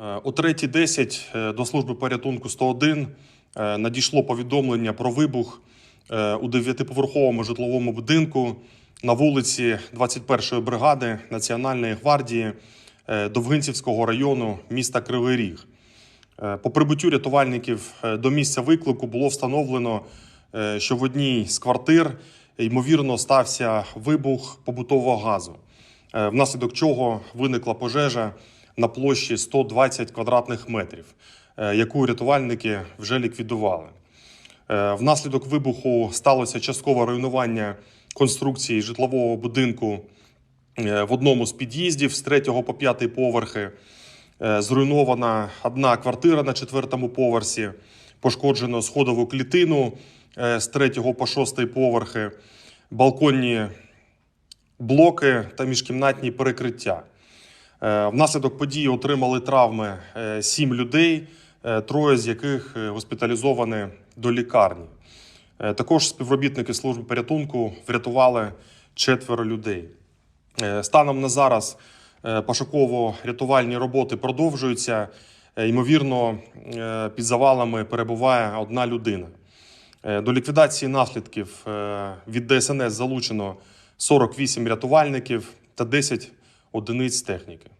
Е, О 3.10 е, до служби порятунку 101 е, надійшло повідомлення про вибух у дев'ятиповерховому житловому будинку на вулиці 21-ї бригади Національної гвардії Довгинцівського району міста Кривий Ріг. По прибуттю рятувальників до місця виклику було встановлено, що в одній з квартир ймовірно стався вибух побутового газу, внаслідок чого виникла пожежа на площі 120 квадратних метрів, е, яку рятувальники вже ліквідували. Е, Внаслідок вибуху сталося часткове руйнування конструкції житлового будинку е, в одному з під'їздів з 3 по 5 поверхи. Зруйнована одна квартира на четвертому поверсі, пошкоджено сходову клітину з 3 по 6 поверхи, балконні блоки та міжкімнатні перекриття. Е, Внаслідок події отримали травми 7 людей, е, троє з яких е, госпіталізовані до лікарні. Е, Також співробітники служби порятунку врятували четверо людей. Е, Станом на зараз е, пошуково-рятувальні роботи продовжуються. Е, Ймовірно, е, під завалами перебуває одна людина. Е, До ліквідації наслідків е, від ДСНС залучено 48 рятувальників та 10 одиниць техніки.